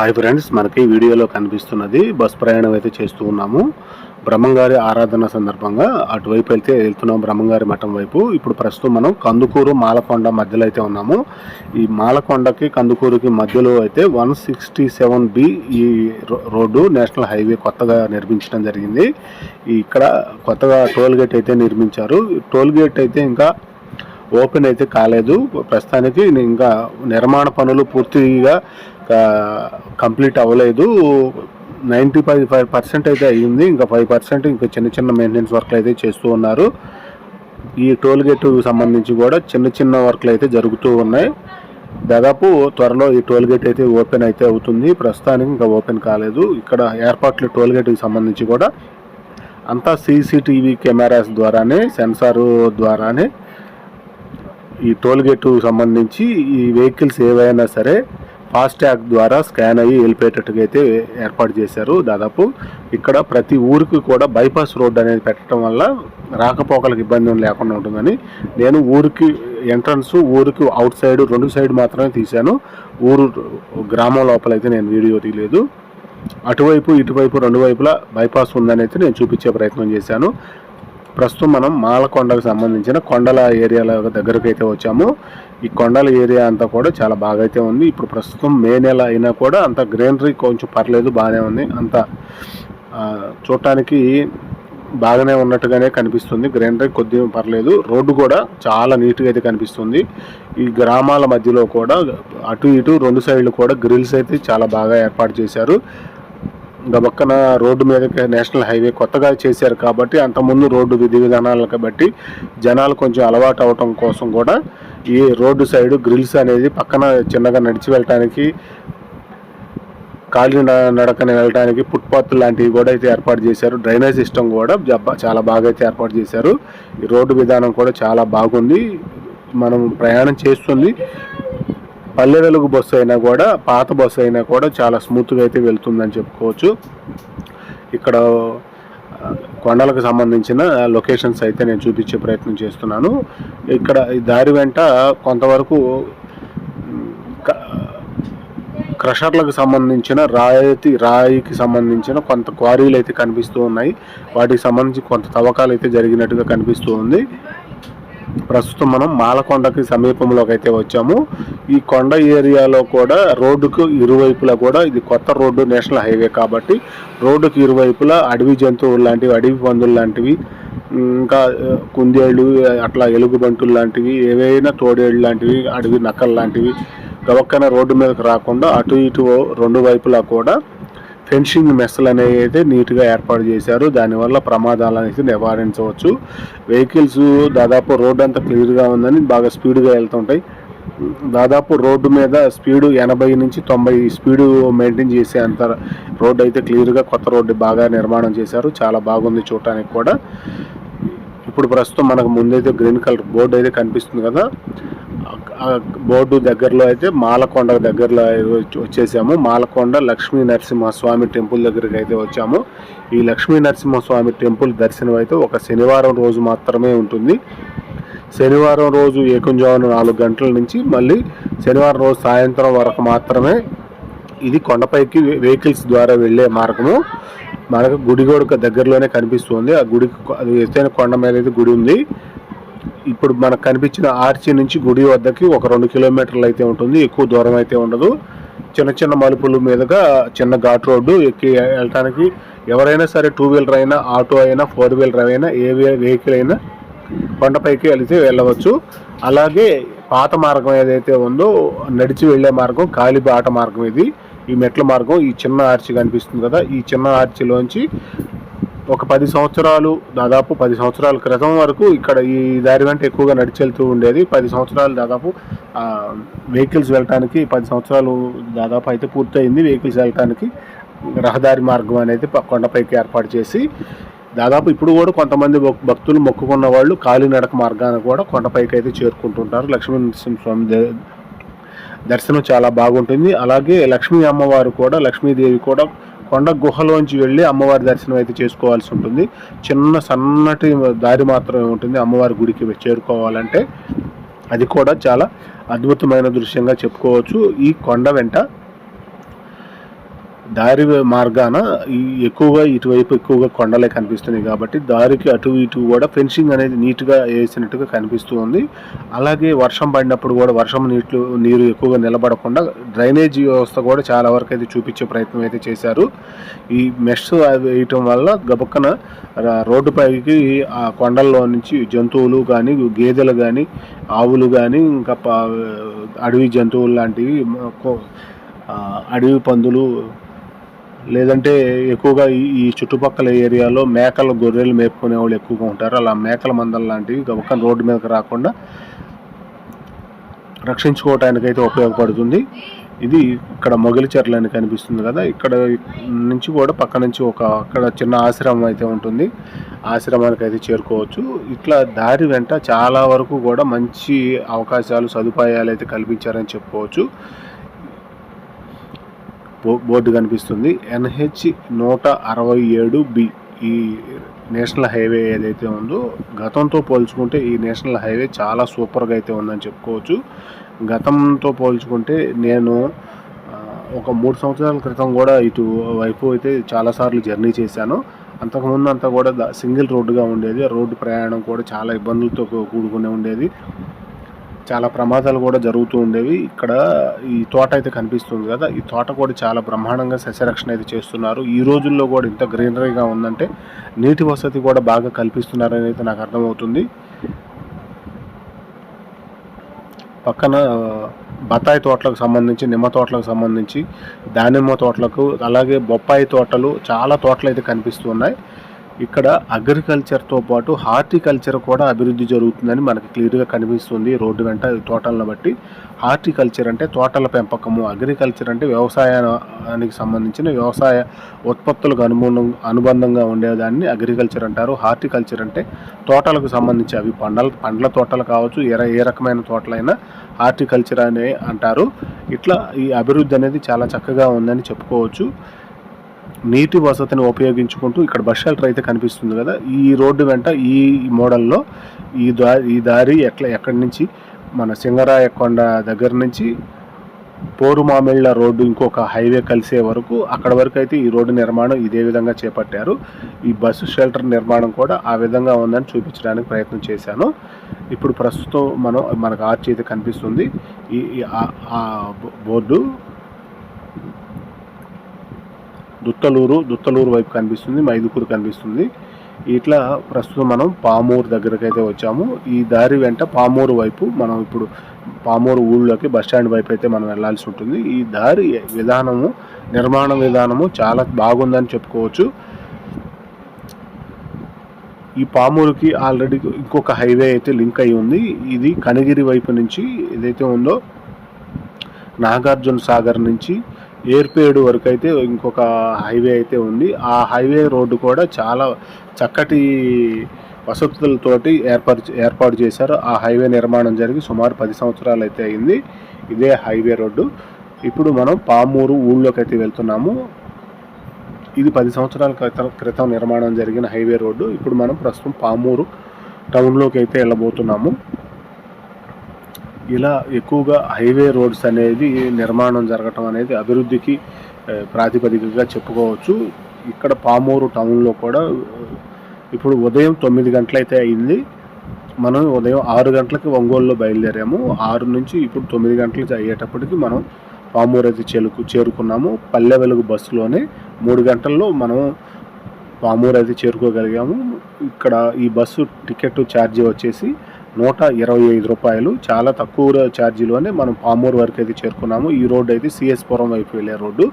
Hi friends మనకి వీడియోలో కనిపిస్తున్నది బస్ ప్రయాణం అయితే చేస్తూ ఉన్నాము. బ్రహ్మంగారి ఆరాధన సందర్భంగా అటువైపు అయితే వెళ్తున్నాం బ్రహ్మంగారి మఠం వైపు. ఇప్పుడు ప్రస్తుతం మనం కందుకూరు మాలకొండ మధ్యలో అయితే ఉన్నాము. ఈ మాలకొండకి కందుకూరుకి మధ్యలో అయితే వన్ సిక్స్టీ సెవెన్ బి ఈ రో- రోడ్డు నేషనల్ హైవే కొత్తగా నిర్మించడం జరిగింది. ఇక్కడ కొత్తగా టోల్ గేట్ అయితే నిర్మించారు. టోల్ గేట్ అయితే ఇంకా ఓపెన్ అయితే కాలేదు. ప్రస్తుతానికి ఇంకా నిర్మాణ పనులు పూర్తిగా కంప్లీట్ అవ్వలేదు. నైంటీ ఫైవ్ ఫైవ్ పర్సెంట్ అయితే అయ్యింది. ఇంకా ఫైవ్ పర్సెంట్ ఇంకా చిన్న చిన్న మెయింటెనెన్స్ వర్క్లు అయితే చేస్తూ ఉన్నారు. ఈ టోల్ గేట్ సంబంధించి కూడా చిన్న చిన్న వర్క్లు అయితే జరుగుతూ ఉన్నాయి. దాదాపు త్వరలో ఈ టోల్ గేట్ అయితే ఓపెన్ అయితే అవుతుంది. ప్రస్తుతానికి ఇంకా ఓపెన్ కాలేదు. ఇక్కడ ఏర్పాట్లు టోల్ గేట్కి సంబంధించి కూడా అంతా సీసీటీవీ కెమెరాస్ ద్వారానే సెన్సార్ ద్వారానే ఈ టోల్ గేట్ సంబంధించి ఈ వెహికల్స్ ఏవైనా సరే ఫాస్ట్యాగ్ ద్వారా స్కాన్ అయ్యి వెళ్ళిపోయేటట్టుగా అయితే ఏర్పాటు చేశారు. దాదాపు ఇక్కడ ప్రతి ఊరికి కూడా బైపాస్ రోడ్ అనేది పెట్టడం వల్ల రాకపోకలకు ఇబ్బంది లేకుండా ఉంటుందని నేను ఊరికి ఎంట్రన్స్ ఊరికి అవుట్ సైడ్ రెండు సైడ్ మాత్రమే తీశాను. ఊరు గ్రామం లోపల అయితే నేను వీడియో తీయలేదు. అటువైపు ఇటువైపు రెండు వైపులా బైపాస్ ఉందని అయితే నేను చూపించే ప్రయత్నం చేశాను. ప్రస్తుతం మనం మాలకొండకు సంబంధించిన కొండల ఏరియాల దగ్గరకు అయితే వచ్చాము. ఈ కొండల ఏరియా అంతా కూడా చాలా బాగా అయితే ఉంది. ఇప్పుడు ప్రస్తుతం మే నెల అయినా కూడా అంత గ్రీనరీ కొంచెం పర్లేదు బాగానే ఉంది. అంత చూడటానికి బాగానే ఉన్నట్టుగానే కనిపిస్తుంది. గ్రీనరీ కొద్దిగా పర్లేదు. రోడ్డు కూడా చాలా నీట్గా అయితే కనిపిస్తుంది. ఈ గ్రామాల మధ్యలో కూడా అటు ఇటు రెండు సైడ్లు కూడా గ్రిల్స్ అయితే చాలా బాగా ఏర్పాటు చేశారు. పక్కన రోడ్డు మీద నేషనల్ హైవే కొత్తగా చేశారు కాబట్టి అంతకుముందు రోడ్డు విధి విధానాలను బట్టి జనాలు కొంచెం అలవాటు అవటం కోసం కూడా ఈ రోడ్డు సైడ్ గ్రిల్స్ అనేది పక్కన చిన్నగా నడిచి వెళ్ళటానికి ఖాళీ నడకని వెళ్ళడానికి ఫుట్పాత్ లాంటివి కూడా అయితే ఏర్పాటు చేశారు. డ్రైనేజ్ సిస్టమ్ కూడా చాలా బాగా అయితే ఏర్పాటు చేశారు. ఈ రోడ్డు విధానం కూడా చాలా బాగుంది. మనం ప్రయాణం చేస్తుంది. పల్లె వెలుగు బస్సు అయినా కూడా పాత బస్సు అయినా కూడా చాలా స్మూత్గా అయితే వెళ్తుందని చెప్పుకోవచ్చు. ఇక్కడ కొండలకు సంబంధించిన లొకేషన్స్ అయితే నేను చూపించే ప్రయత్నం చేస్తున్నాను. ఇక్కడ ఈ దారి వెంట కొంతవరకు క- క్రషర్లకు సంబంధించిన రాయితీ రాయికి సంబంధించిన కొంత క్వారీలు అయితే కనిపిస్తూ ఉన్నాయి. వాటికి సంబంధించి కొంత తవ్వకాలు అయితే జరిగినట్టుగా కనిపిస్తూ ఉంది. ప్రస్తుతం మనం మాలకొండకి సమీపంలోకి అయితే వచ్చాము. ఈ కొండ ఏరియాలో కూడా రోడ్డుకు ఇరువైపులా కూడా ఇది కొత్త రోడ్డు నేషనల్ హైవే కాబట్టి రోడ్డుకి ఇరువైపులా అడవి జంతువులు లాంటివి అడవి పందులు లాంటివి ఇంకా కుందేళ్ళు అట్లా ఎలుగుబంటులు లాంటివి ఏవైనా తోడేళ్ళు లాంటివి అడవి నక్కలు లాంటివి గవక్కన రోడ్డు మీదకి రాకుండా అటు ఇటు రెండు వైపులా కూడా ఫెన్సింగ్ మెస్లు అనేవి అయితే నీట్గా ఏర్పాటు చేశారు. దానివల్ల ప్రమాదాలు అనేది నివారించవచ్చు. వెహికల్స్ దాదాపు రోడ్ అంతా క్లియర్గా ఉందని బాగా స్పీడ్గా వెళ్తుంటాయి. దాదాపు రోడ్డు మీద స్పీడు ఎనభై నుంచి తొంభై స్పీడు మెయింటైన్ చేసే అంత రోడ్డు అయితే క్లియర్గా కొత్త రోడ్డు బాగా నిర్మాణం చేశారు. చాలా బాగుంది చూడటానికి కూడా. ఇప్పుడు ప్రస్తుతం మనకు ముందైతే గ్రీన్ కలర్ బోర్డు అయితే కనిపిస్తుంది కదా. బోర్డు దగ్గరలో అయితే మాలకొండ దగ్గరలో వచ్చి- వచ్చేసాము. మాలకొండ లక్ష్మీ నరసింహస్వామి టెంపుల్ దగ్గరికి అయితే వచ్చాము. ఈ లక్ష్మీ నరసింహస్వామి టెంపుల్ దర్శనం అయితే ఒక శనివారం రోజు మాత్రమే ఉంటుంది. శనివారం రోజు ఏకుంజామున నాలుగు గంటల నుంచి మళ్ళీ శనివారం రోజు సాయంత్రం వరకు మాత్రమే ఇది కొండపైకి వెహికల్స్ ద్వారా వెళ్ళే మార్గము. మనకు గుడి దగ్గరలోనే కనిపిస్తుంది. ఆ గుడికి అది ఎత్తైన కొండ మీద అయితే గుడి ఉంది. ఇప్పుడు మనకు కనిపించిన ఆర్చి నుంచి గుడి వద్దకి ఒక రెండు కిలోమీటర్లు అయితే ఉంటుంది. ఎక్కువ దూరం అయితే ఉండదు. చిన్న చిన్న మలుపుల మీదుగా చిన్న ఘాట్ రోడ్డు ఎక్కి వెళ్ళటానికి ఎవరైనా సరే టూ వీలర్ అయినా ఆటో అయినా ఫోర్ వీలర్ అయినా ఏ వెహికల్ అయినా కొండపైకి వెళితే వెళ్ళవచ్చు. అలాగే పాత మార్గం ఏదైతే ఉందో నడిచి వెళ్ళే మార్గం కాలిబాట మార్గం ఇది. ఈ మెట్ల మార్గం ఈ చిన్న ఆర్చి కనిపిస్తుంది కదా. ఈ చిన్న ఆర్చిలోంచి ఒక పది సంవత్సరాలు దాదాపు పది సంవత్సరాల క్రితం వరకు ఇక్కడ ఈ దారి వెంట ఎక్కువగా నడిచెళ్తూ ఉండేది. పది సంవత్సరాలు దాదాపు వెహికల్స్ వెళ్ళటానికి పది సంవత్సరాలు దాదాపు అయితే పూర్తయింది. వెహికల్స్ వెళ్ళటానికి రహదారి మార్గం అనేది కొండపైకి ఏర్పాటు చేసి దాదాపు ఇప్పుడు కూడా కొంతమంది భక్తులు మొక్కుకున్న వాళ్ళు కాలినడక మార్గాన్ని కూడా కొండపైకి అయితే చేరుకుంటుంటారు. లక్ష్మీ నరసింహస్వామి దర్శనం చాలా బాగుంటుంది. అలాగే లక్ష్మీ అమ్మవారు కూడా లక్ష్మీదేవి కూడా కొండ గుహలోంచి వెళ్ళి అమ్మవారి దర్శనం అయితే చేసుకోవాల్సి ఉంటుంది. చిన్న సన్నటి దారి మాత్రమే ఉంటుంది. అమ్మవారి గుడికి చేరుకోవాలంటే అది కూడా చాలా అద్భుతమైన దృశ్యంగా చెప్పుకోవచ్చు. ఈ కొండ వెంట దారి మార్గాన ఈ ఎక్కువగా ఇటువైపు ఎక్కువగా కొండలే కనిపిస్తున్నాయి కాబట్టి దారికి అటు ఇటు కూడా ఫెన్సింగ్ అనేది నీట్గా వేసినట్టుగా కనిపిస్తూ ఉంది. అలాగే వర్షం పడినప్పుడు కూడా వర్షం నీటిలో నీరు ఎక్కువగా నిలబడకుండా డ్రైనేజ్ వ్యవస్థ కూడా చాలా వరకు అయితే చూపించే ప్రయత్నం అయితే చేశారు. ఈ మెష్ వేయటం వల్ల గబక్కన రోడ్డు పైకి ఆ కొండల్లో నుంచి జంతువులు కానీ గేదెలు కానీ ఆవులు కానీ ఇంకా అడవి జంతువులు లాంటివి అడవి పందులు లేదంటే ఎక్కువగా ఈ చుట్టుపక్కల ఏరియాలో మేకలు గొర్రెలు మేపుకునే వాళ్ళు ఎక్కువగా ఉంటారు. అలా మేకల మందలు లాంటివి ఒక రోడ్డు మీదకి రాకుండా రక్షించుకోవటానికి అయితే ఉపయోగపడుతుంది. ఇది ఇక్కడ మొగలి చెర్ల అని కనిపిస్తుంది కదా. ఇక్కడ నుంచి కూడా పక్క నుంచి ఒక అక్కడ చిన్న ఆశ్రమం అయితే ఉంటుంది. ఆశ్రమానికి అయితే చేరుకోవచ్చు. ఇట్లా దారి వెంట చాలా వరకు కూడా మంచి అవకాశాలు సదుపాయాలు అయితే కల్పించారని చెప్పుకోవచ్చు. బోర్డు కనిపిస్తుంది. ఎన్హెచ్ నూట అరవై ఏడు బి. ఈ నేషనల్ హైవే ఏదైతే ఉందో గతంతో పోల్చుకుంటే ఈ నేషనల్ హైవే చాలా సూపర్గా అయితే ఉందని చెప్పుకోవచ్చు. గతంతో పోల్చుకుంటే నేను ఒక మూడు సంవత్సరాల క్రితం కూడా ఇటు వైపు అయితే చాలాసార్లు జర్నీ చేశాను. అంతకుముందు అంతా కూడా సింగిల్ రోడ్డుగా ఉండేది. రోడ్డు ప్రయాణం కూడా చాలా ఇబ్బందులతో కూడుకునే ఉండేది. చాలా ప్రమాదాలు కూడా జరుగుతూ ఉండేవి. ఇక్కడ ఈ తోట అయితే కనిపిస్తుంది కదా ఈ తోట కూడా చాలా బ్రహ్మాండంగా సస్యరక్షణ అయితే చేస్తున్నారు. ఈ రోజుల్లో కూడా ఇంత గ్రీనరీగా ఉందంటే నీటి వసతి కూడా బాగా కల్పిస్తున్నారని అయితే నాకు అర్థమవుతుంది. పక్కన బత్తాయి తోటలకు సంబంధించి నిమ్మ తోటలకు సంబంధించి దానిమ్మ తోటలకు అలాగే బొప్పాయి తోటలు చాలా తోటలు అయితే కనిపిస్తున్నాయి ఇక్కడ అగ్రికల్చర్తో పాటు హార్టికల్చర్ కూడా అభివృద్ధి జరుగుతుందని మనకి క్లియర్గా కనిపిస్తుంది. రోడ్డు వెంట తోటలను బట్టి హార్టికల్చర్ అంటే తోటల పెంపకము. అగ్రికల్చర్ అంటే వ్యవసాయానికి సంబంధించిన వ్యవసాయ ఉత్పత్తులకు అనుబంధం అనుబంధంగా ఉండేదాన్ని అగ్రికల్చర్ అంటారు. హార్టికల్చర్ అంటే తోటలకు సంబంధించి అవి పండ్ల పండ్ల తోటలు కావచ్చు ఏ ఏ రకమైన తోటలైనా హార్టికల్చర్ అనే అంటారు. ఇట్లా ఈ అభివృద్ధి అనేది చాలా చక్కగా ఉందని చెప్పుకోవచ్చు. నీటి వసతిని ఉపయోగించుకుంటూ ఇక్కడ బస్ షెల్టర్ అయితే కనిపిస్తుంది కదా ఈ రోడ్డు వెంట ఈ మోడల్లో ఈ దారి ఈ దారి ఎట్లా ఎక్కడి నుంచి? మన సింగరాయకొండ దగ్గర నుంచి పోరుమామిళ్ళ రోడ్డు ఇంకొక హైవే కలిసే వరకు అక్కడ వరకు అయితే ఈ రోడ్డు నిర్మాణం ఇదే విధంగా చేపట్టారు. ఈ బస్సు షెల్టర్ నిర్మాణం కూడా ఆ విధంగా ఉందని చూపించడానికి ప్రయత్నం చేశాను. ఇప్పుడు ప్రస్తుతం మనం మనకు ఆర్చ్ అయితే కనిపిస్తుంది. ఈ ఆ- ఆ బో- బోర్డు దుత్తలూరు దుత్తలూరు వైపు కనిపిస్తుంది మైదుకూరు కనిపిస్తుంది. ఇట్లా ప్రస్తుతం మనం పామూరు దగ్గరకు అయితే వచ్చాము. ఈ దారి వెంట పామూరు వైపు మనం ఇప్పుడు పామూరు ఊళ్ళోకి బస్ స్టాండ్ వైపు అయితే మనం వెళ్ళాల్సి ఉంటుంది. ఈ దారి విధానము నిర్మాణ విధానము చాలా బాగుందని చెప్పుకోవచ్చు. ఈ పామూరుకి ఆల్రెడీ ఇంకొక హైవే అయితే లింక్ అయి ఉంది. ఇది కనిగిరి వైపు నుంచి ఏదైతే ఉందో నాగార్జున సాగర్ నుంచి ఏర్పేడు వరకు అయితే ఇంకొక హైవే అయితే ఉంది. ఆ హైవే రోడ్డు కూడా చాలా చక్కటి వసతులతోటి ఏర్పాటు ఏర్పాటు చేశారు. ఆ హైవే నిర్మాణం జరిగి సుమారు పది సంవత్సరాలు అయితే అయింది. ఇదే హైవే రోడ్డు. ఇప్పుడు మనం పామూరు ఊళ్ళోకి అయితే వెళ్తున్నాము. ఇది పది సంవత్సరాల క్రితం క్రితం నిర్మాణం జరిగిన హైవే రోడ్డు. ఇప్పుడు మనం ప్రస్తుతం పామూరు టౌన్లోకి అయితే వెళ్ళబోతున్నాము. ఇలా ఎక్కువగా హైవే రోడ్స్ అనేది నిర్మాణం జరగటం అనేది అభివృద్ధికి ప్రాతిపదికగా చెప్పుకోవచ్చు. ఇక్కడ పామూరు టౌన్లో కూడా ఇప్పుడు ఉదయం తొమ్మిది గంటలైతే అయింది. మనం ఉదయం ఆరు గంటలకి ఒంగోలులో బయలుదేరాము. ఆరు నుంచి ఇప్పుడు తొమ్మిది గంటలకి అయ్యేటప్పటికి మనం పామూరు అయితే చేరుకు చేరుకున్నాము. పల్లె వెలుగు బస్సులోనే మూడు గంటల్లో మనం పామూరు అయితే చేరుకోగలిగాము. ఇక్కడ ఈ బస్సు టికెట్ ఛార్జీ వచ్చేసి నూట ఇరవై ఐదు రూపాయలు. చాలా తక్కువ ఛార్జీలోనే మనం పామూరు వరకు అయితే చేరుకున్నాము. ఈ రోడ్డు అయితే సిఎస్పురం వైపు వెళ్ళే రోడ్డు.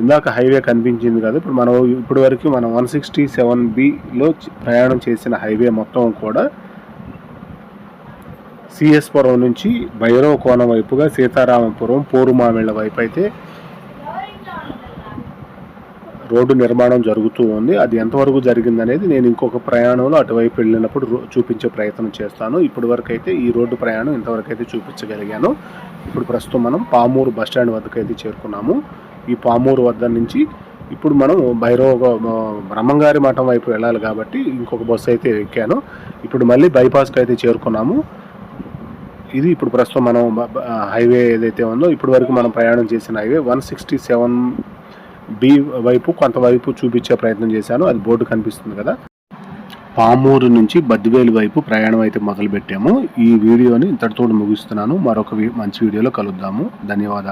ఇందాక హైవే కనిపించింది కదా ఇప్పుడు మనం ఇప్పటి వరకు మనం వన్ సిక్స్టీ సెవెన్ బిలో ప్రయాణం చేసిన హైవే మొత్తం కూడా సిఎస్ పురం నుంచి భైరవ కోణం వైపుగా సీతారామపురం పోరుమామిళ్ళ వైపు అయితే రోడ్డు నిర్మాణం జరుగుతూ ఉంది. అది ఎంతవరకు జరిగిందనేది నేను ఇంకొక ప్రయాణంలో అటువైపు వెళ్ళినప్పుడు రో- చూపించే ప్రయత్నం చేస్తాను. ఇప్పటి వరకు అయితే ఈ రోడ్డు ప్రయాణం ఇంతవరకు అయితే చూపించగలిగాను. ఇప్పుడు ప్రస్తుతం మనం పామూరు బస్ స్టాండ్ వద్దకు అయితే చేరుకున్నాము. ఈ పామూరు వద్ద నుంచి ఇప్పుడు మనం భైరవ బ్రహ్మంగారి మఠం వైపు వెళ్ళాలి కాబట్టి ఇంకొక బస్సు అయితే ఎక్కాను. ఇప్పుడు మళ్ళీ బైపాస్కి అయితే చేరుకున్నాము. ఇది ఇప్పుడు ప్రస్తుతం మనం హైవే ఏదైతే ఉందో ఇప్పటి వరకు మనం ప్రయాణం చేసిన highway one sixty seven B వైపు కొంతవైపు చూపించే ప్రయత్నం చేశాను. అది బోర్డు కనిపిస్తుంది కదా. పామూరు నుంచి బద్దివేలు వైపు ప్రయాణం అయితే మొదలు పెట్టాము ఈ వీడియోని ఇంతటితో ముగిస్తున్నాను. మరొక మంచి వీడియోలో కలుద్దాము. ధన్యవాదాలు.